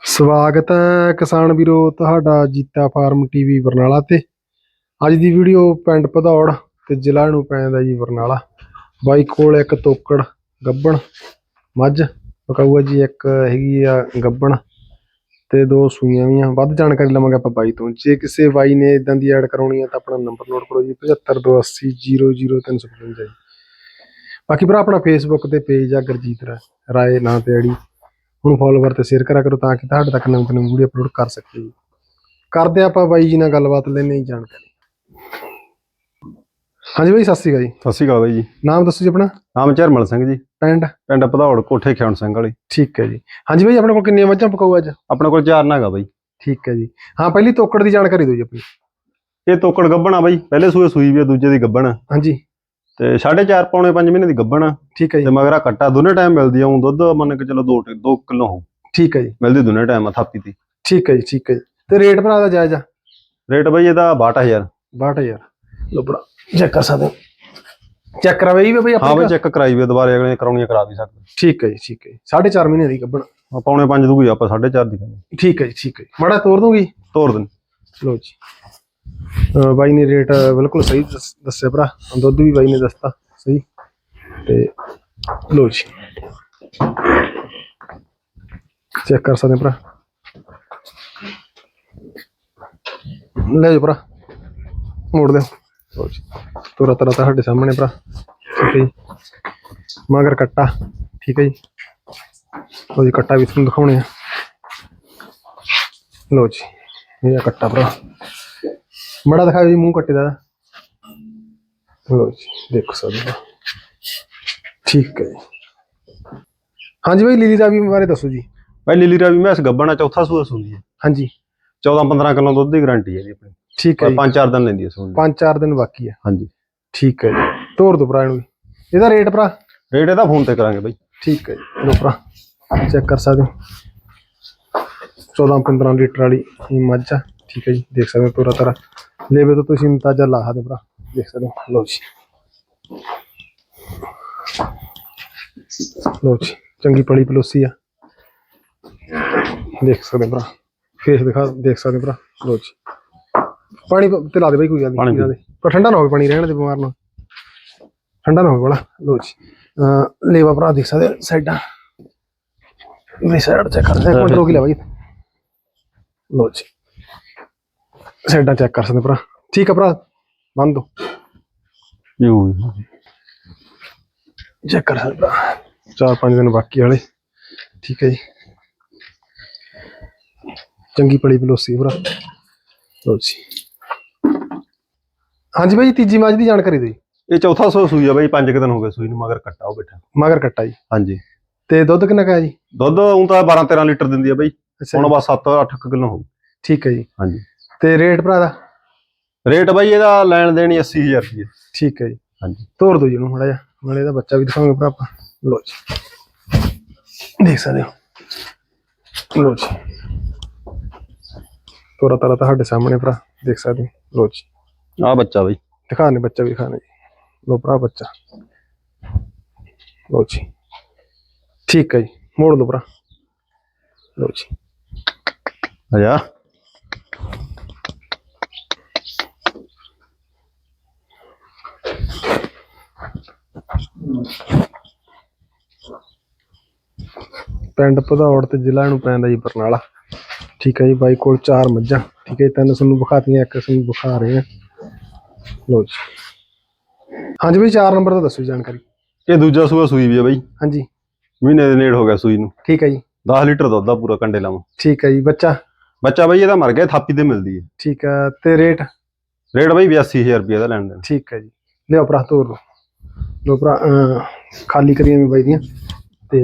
ਸਵਾਗਤ ਹੈ ਕਿਸਾਨ ਵੀਰੋ, ਤੁਹਾਡਾ ਜੀਤਾ ਫਾਰਮ ਟੀਵੀ ਬਰਨਾਲਾ ਤੇ। ਅੱਜ ਦੀ ਵੀਡੀਓ ਪਿੰਡ ਭਦੌੜ ਤੇ ਜ਼ਿਲ੍ਹਾ ਨੂੰ ਪੈਂਦਾ ਜੀ ਬਰਨਾਲਾ। ਬਾਈ ਕੋਲ ਇੱਕ ਤੋਕੜ ਗੱਬਣ, ਮੱਝ ਪਕਾਊਆ ਜੀ ਇੱਕ ਹੈਗੀ ਆ ਗੱਬਣ ਤੇ ਦੋ ਸੂਈਆਂ ਵੀ ਆ। ਵੱਧ ਜਾਣਕਾਰੀ ਲਵਾਂਗੇ ਆਪਾਂ ਬਾਈ ਤੋਂ। ਜੇ ਕਿਸੇ ਬਾਈ ਨੇ ਇਦਾਂ ਦੀ ਐਡ ਕਰਾਉਣੀ ਆ ਤਾਂ ਆਪਣਾ ਨੰਬਰ ਨੋਟ ਕਰੋ ਜੀ 7528000555 ਜੀ। ਬਾਕੀ ਭਰਾ, ਆਪਣਾ ਫੇਸਬੁੱਕ ਤੇ ਪੇਜ ਆ ਗੁਰਜੀਤ ਰਾ- ਰਾਏ ਨਾਂ ਤੇ ਆੜੀ। ਹੁਣ ਫੋਲੋਵਰ ਤੇ ਸ਼ੇਅਰ ਕਰਿਆ ਕਰੋ ਤਾਂ ਕਿ ਤੁਹਾਡੇ ਤੱਕ ਨਵੀਂ ਨਵੀਂ ਵੀਡੀਓ ਅਪਲੋਡ ਕਰ ਸਕੀਏ ਜੀ। ਕਰਦੇ ਆਪਾਂ ਬਾਈ ਜੀ ਨਾਲ ਗੱਲਬਾਤ ਲੈਣੇ ਜਾਣਕਾਰੀ। ਹਾਂਜੀ ਬਾਈ ਸਤਿ ਸ਼੍ਰੀ ਅਕਾਲ ਜੀ। ਸਤਿ ਸ਼੍ਰੀ ਅਕਾਲ ਬਾਈ ਜੀ। ਨਾਮ ਦੱਸੋ ਜੀ ਆਪਣਾ? ਨਾਮ ਚਰਮਲ ਸਿੰਘ ਜੀ। ਪਿੰਡ? ਪਿੰਡ ਭਦੌੜ ਕੋਠੇ ਖਿਆਣ ਸਿੰਘ ਵਾਲੀ। ਠੀਕ ਹੈ ਜੀ। ਹਾਂਜੀ ਬਾਈ ਆਪਣੇ ਕੋਲ ਕਿੰਨੀਆਂ ਮੱਝਾਂ ਪਕਾਊ ਅੱਜ? ਆਪਣੇ ਕੋਲ ਚਾਰ ਨਾਗਾ ਬਾਈ। ਠੀਕ ਹੈ ਜੀ। ਹਾਂ ਪਹਿਲੀ ਤੋਕੜ ਦੀ ਜਾਣਕਾਰੀ ਦਿਓ ਜੀ ਆਪਣੀ। ਇਹ ਤੋਕੜ ਗੱਬਣ ਬਾਈ। ਪਹਿਲੇ ਸੂਏ ਸੂਈ ਵੀ ਆ ਦੂਜੇ ਦੀ ਗੱਬਣ। ਹਾਂਜੀ। ਤੇ 4.5 ਪੌਣੇ 5 ਮਹੀਨੇ ਦੀ ਗੱਬਣ ਠੀਕ ਹੈ ਤੇ ਜੀ ਮਗਰਾ ਕੱਟਾ ਦੋਨੇ ਟਾਈਮ ਮਿਲਦੀ ਆ ਉਹ ਦੁੱਧ ਮੰਨ ਕੇ ਚਲੋ 2 2 ਕਿਲੋ ਹੋ ਠੀਕ ਹੈ ਜੀ। ਮਿਲਦੀ ਦੋਨੇ ਟਾਈਮ ਆ ਥਾਪੀ ਦੀ ਠੀਕ ਹੈ ਜੀ ਠੀਕ ਹੈ ਤੇ ਰੇਟ ਭਰਾ ਦਾ ਜਾਇਜ਼? ਆ ਰੇਟ ਬਾਈ ਇਹਦਾ 62000 62000 ਲੋ ਬੜਾ ਚੈੱਕ ਕਰ ਸਕਦੇ ਹੋ। ਚੈੱਕ ਕਰਾਵੇ ਜੀ ਬਈ ਹਾਂ ਆਪਣੇ ਬਾਈ ਚੈੱਕ ਕਰਾਈ ਵੀ ਦੁਬਾਰੇ ਅਗਲੇ ਨੇ ਕਰਾਉਣੀਆਂ ਕਰਾ ਵੀ ਸਕਦੇ। ਠੀਕ ਹੈ ਜੀ ਠੀਕ ਹੈ ਜੀ। 4.5 ਮਹੀਨੇ ਦੀ ਆ ਪੌਣੇ 5 ਦੂਗੀ ਆਪਾਂ 4.5 ਦੀ ਠੀਕ ਹੈ ਜੀ ਠੀਕ ਹੈ ਮਾੜਾ ਤੋਰ ਦੂੰਗੀ ਤੋਰ ਦਿਨ ਲੋ ਜੀ। ਬਾਈ ਨੇ ਰੇਟ ਬਿਲਕੁਲ ਸਹੀ ਦੱਸ- ਦੱਸਿਆ ਭਰਾ। ਦੁੱਧ ਵੀ ਬਾਈ ਨੇ ਦੱਸਤਾ ਸਹੀ। ਤੇ ਲੋ ਜੀ। ਚੈੱਕ ਕਰ ਸਕਦੇ ਭਰਾ? ਲੈ ਜੀ ਭਰਾ। ਮੋੜ ਦਿਓ। ਲੋ ਜੀ। ਤੋਰਾ ਤਰਾ ਤੁਹਾਡੇ ਸਾਹਮਣੇ ਭਰਾ। ਠੀਕ ਹੈ ਜੀ। ਮਗਰ ਕੱਟਾ। ਠੀਕ ਹੈ ਜੀ। ਲੋ ਜੀ, ਕੱਟਾ ਵੀ ਤੁਹਾਨੂੰ ਦਿਖਾਉਣੇ ਆ। ਲੋ ਜੀ, ਇਹ ਆ ਕੱਟਾ ਭਰਾ। ਮੜਾ ਦਿਖਾਓ ਜੀ, ਮੂੰਹ ਕੱਟੇ ਦਾ। ਲੋ ਜੀ, ਦੇਖੋ ਸਕਦੇ ਠੀਕ ਹੈ ਜੀ। ਹਾਂਜੀ ਬਾਈ ਲੀਲੀ ਦਾ ਵੀ ਬਾਰੇ ਦੱਸੋ ਜੀ। ਬਾਈ ਲੀਲੀ ਰਾਵੀ ਮੈਸ ਗੱਬਣ ਆ ਚੌਥਾ ਸੂਆ ਸੂਈ ਹੈ। ਹਾਂਜੀ। 14 15 ਕਿਲੋ ਦੁੱਧ ਦੀ ਗਾਰੰਟੀ ਹੈ ਜੀ ਆਪਣੀ। ਠੀਕ ਹੈ ਪਰ ਜੀ। ਪੰਜ ਚਾਰ ਦਿਨ ਲੈਂਦੀ ਹੈ ਸੂਈ ਪੰਜ ਚਾਰ ਦਿਨ ਬਾਕੀ ਹੈ। ਹਾਂਜੀ। ਠੀਕ ਹੈ ਜੀ। ਤੋਰ ਦੋ ਭਰਾ ਇਹਨੂੰ ਵੀ। ਇਹਦਾ ਰੇਟ ਭਰਾ? ਰੇਟ ਇਹਦਾ ਫੋਨ ਤੇ ਕਰਾਂਗੇ ਬਾਈ। ਠੀਕ ਹੈ ਜੀ। ਲੋ ਭਰਾ ਚੈੱਕ ਕਰ ਸਕਦੇ ਹੋ। 14 15 ਲੀਟਰ ਵਾਲੀ ਇਹ ਮੱਝ ਆ। ਠੀਕ ਹੈ ਜੀ। ਦੇਖ ਸਕਦੇ ਹੋ ਤੋਰਾ ਤਰਾ ਲੇਵੇ ਤੋਂ ਤੁਸੀਂ ਅੰਦਾਜ਼ਾ ਲਾ ਸਕਦੇ ਹੋ ਭਰਾ। ਦੇਖ ਸਕਦੇ ਹੋ। ਲੋ ਜੀ। ਲੋ ਜੀ ਚੰਗੀ ਪਲੀ ਪਲੋਸੀ ਆ। ਦੇਖ ਸਕਦੇ ਭਰਾ ਫੇਸ ਦਿਖਾ ਦੇਖ ਸਕਦੇ ਭਰਾ ਲੋ ਜੀ। ਪਾਣੀ ਤੇ ਲਾ ਦੇ ਬਈ ਕੋਈ ਗੱਲ ਨਹੀਂ ਦੇ। ਪਰ ਠੰਡਾ ਨਾ ਹੋਵੇ ਪਾਣੀ ਰਹਿਣ ਦੇ ਬਿਮਾਰ ਨੂੰ। ਠੰਡਾ ਨਾ ਹੋਵੇ ਬੜਾ ਲੋ ਜੀ। ਲੇਵਾ ਭਰਾ ਦੇਖ ਸਕਦੇ ਸਾਈਡਾਂ। ਵੀ ਸਾਈਡ ਚੈੱਕ ਕਰਦੇ ਰੋਕ ਹੀ ਲੈ ਬਾਈ। ਲੋ ਜੀ। ਸਾਈਡਾਂ ਚੈੱਕ ਕਰ ਸਕਦੇ ਭਰਾ। ਠੀਕ ਆ ਭਰਾ ਬੰਦ ਦੋ ਯੂ ਚੈੱਕ ਕਰ ਸਕਦੇ ਭਰਾ। ਚਾਰ ਪੰਜ ਦਿਨ ਬਾਕੀ ਵਾਲੇ ਠੀਕ ਹੈ ਜੀ। ਚੰਗੀ ਪਲੀ ਬਲੋਸੀ ਭਰਾ। ਲੋ ਜੀ। ਹਾਂਜੀ ਬਾਈ ਤੀਜੀ ਮੱਝ ਦੀ ਜਾਣਕਾਰੀ ਦਿਓ ਜੀ। ਇਹ ਚੌਥਾ ਸੂਆ ਸੂਈ ਆ ਬਾਈ ਪੰਜ ਕੁ ਦਿਨ ਹੋ ਗਏ ਸੂਈ ਨੂੰ ਮਗਰ ਕੱਟਾ ਉਹ ਬੈਠਾ। ਮਗਰ ਕੱਟਾ ਜੀ। ਹਾਂਜੀ। ਤੇ ਦੁੱਧ ਕਿੰਨਾ ਕਾ ਜੀ? ਦੁੱਧ ਉਹ ਤਾਂ 12 13 ਲੀਟਰ ਦਿੰਦੀ ਆ ਬਾਈ। ਹੁਣ ਬਸ 7 8 ਕਿਲੋ ਹੋ ਗਈ। ਠੀਕ ਹੈ ਜੀ। ਹਾਂਜੀ। ਤੇ ਰੇਟ ਭਰਾ ਦਾ? ਰੇਟ ਬਾਈ ਇਹਦਾ ਲੈਣ ਦੇਣੀ 80000 ਰੁਪਏ ਠੀਕ ਹੈ ਜੀ। ਹਾਂਜੀ। ਤੋੜ ਦੋ ਜੀ ਇਹਨੂੰ ਮੜਾ ਜਾ ਨਾਲੇ ਇਹਦਾ ਬੱਚਾ ਵੀ ਦਿਖਾਵਾਂਗੇ ਭਰਾ ਆਪਾਂ। ਲੋ ਜੀ। ਦੇਖ ਸਕਦੇ ਹੋ। ਲੋ ਜੀ। ਤੋਰਾ ਤਾਰਾ ਤੁਹਾਡੇ ਸਾਹਮਣੇ ਭਰਾ ਦੇਖ ਸਕਦੇ ਹੋ। ਲੋ ਜੀ। ਆ ਬੱਚਾ ਬਾਈ। ਦਿਖਾਣੇ ਬੱਚਾ ਵੀ ਦਿਖਾਣੇ ਜੀ ਲੋ ਭਰਾ ਬੱਚਾ। ਲੋ ਜੀ। ਠੀਕ ਹੈ ਜੀ। ਮੋੜ ਲਓ ਭਰਾ। ਲੋ ਜੀ। ਅਜਾ ਪਿੰਡ ਭਦੌੜ ਤੇ ਜ਼ਿਲ੍ਹਾ ਨੂੰ ਪੈਂਦਾ ਜੀ ਬਰਨਾਲਾ। ਠੀਕ ਹੈ ਜੀ ਬਾਈ ਕੋਲ ਚਾਰ ਮੱਝਾਂ। ਠੀਕ ਹੈ ਤਿੰਨ ਤੁਹਾਨੂੰ ਵਿਖਾਤੀਆਂ ਇੱਕ ਤੁਹਾਨੂੰ ਵਿਖਾ ਰਹੇ ਆ ਲੋ ਜੀ। ਹਾਂਜੀ ਬਈ ਚਾਰ ਨੰਬਰ ਦਾ ਦੱਸੋ ਜਾਣਕਾਰੀ। ਇਹ ਦੂਜਾ ਸੂਆ ਸੂਈ ਵੀ ਆ ਬਾਈ। ਹਾਂਜੀ। ਮਹੀਨੇ ਦੇ ਨੇੜ ਹੋ ਗਿਆ ਸੂਈ ਨੂੰ। ਠੀਕ ਹੈ ਜੀ। 10 ਲੀਟਰ ਦੁੱਧ ਦਾ ਪੂਰਾ ਕੰਡੇ ਲਾਵਾਂ। ਠੀਕ ਹੈ ਜੀ ਬੱਚਾ? ਬੱਚਾ ਬਾਈ ਇਹਦਾ ਮਰ ਗਿਆ ਥਾਪੀ ਤੇ ਮਿਲਦੀ ਹੈ। ਠੀਕ ਹੈ ਤੇ ਰੇਟ? ਰੇਟ ਬਾਈ 82000 ਰੁਪਏ ਦਾ ਲੈਣ ਦੇਣ। ਠੀਕ ਹੈ ਜੀ। ਲਿਓ ਭਰਾ ਤੋਰ ਲੋ ਭਰਾ ਖਾਲੀ ਕਰੀਆਂ ਵੀ ਬਾਈ ਦੀਆਂ। ਤੇ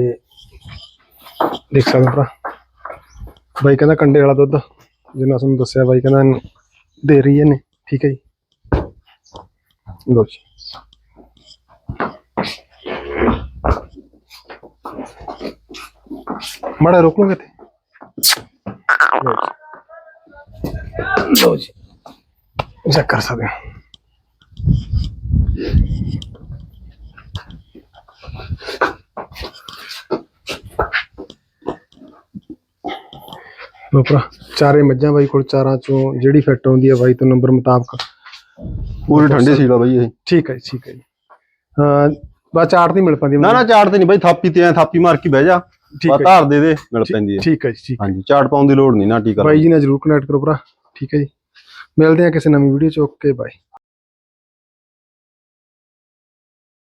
ਦੇਖ ਸਕਦੇ ਭਰਾ। ਬਾਈ ਕਹਿੰਦਾ ਕੰਡੇ ਵਾਲਾ ਦੁੱਧ, ਜਿੰਨਾ ਤੁਹਾਨੂੰ ਦੱਸਿਆ ਬਾਈ ਕਹਿੰਦਾ ਦੇ ਰਹੀ ਹੈ ਨੇ ਠੀਕ ਹੈ ਜੀ। ਲੋ ਜੀ। ਮੜਾ ਰੋਕ ਲਓਗੇ ਤੇ ਲੋ ਜੀ। ਚੈੱਕ ਕਰ ਸਕਦੇ ਹੋ। ਭਰਾ ਚਾਰੇ ਮੱਝਾਂ ਬਾਈ ਕੋਲ ਚਾਰਾਂ ਚੋਂ ਜਿਹੜੀ ਫਿੱਟ ਆਉਂਦੀ ਹੈ ਬਾਈ ਤੋਂ ਨੰਬਰ ਮੁਤਾਬਕ। ਪੂਰੀ ਠੰਡੀ ਸੀਲ ਆ ਬਾਈ ਇਹ। ਠੀਕ ਹੈ ਜੀ ਠੀਕ ਹੈ ਜੀ। ਹਾਂ ਬਸ ਚਾਰਟ ਨਹੀਂ ਮਿਲ ਪਾਉਂਦੀ ਨਾ ਨਾ ਚਾਟ ਤੇ ਨਹੀਂ ਬਾਈ ਥਾਪੀ ਤੇ ਐ ਥਾਪੀ ਮਾਰ ਕੇ ਬਹਿ ਜਾ। ਠੀਕ ਹੈ ਧਾਰ ਦੇ ਦੇ ਮਿਲ ਪੈਂਦੀ ਹੈ ਠੀਕ ਹੈ ਜੀ ਠੀਕ ਹਾਂਜੀ ਚਾਟ ਪਾਉਣ ਦੀ ਲੋੜ ਨਹੀਂ ਨਾ ਟੀਕਾ ਬਾਈ ਜੀ ਨਾਲ ਜਰੂਰ ਕਨੈਕਟ ਕਰੋ ਭਰਾ। ਠੀਕ ਹੈ ਜੀ। ਮਿਲਦੇ ਆ ਕਿਸੇ ਨਵੀਂ ਵੀਡੀਓ ਚ ਓਕੇ ਬਾਏ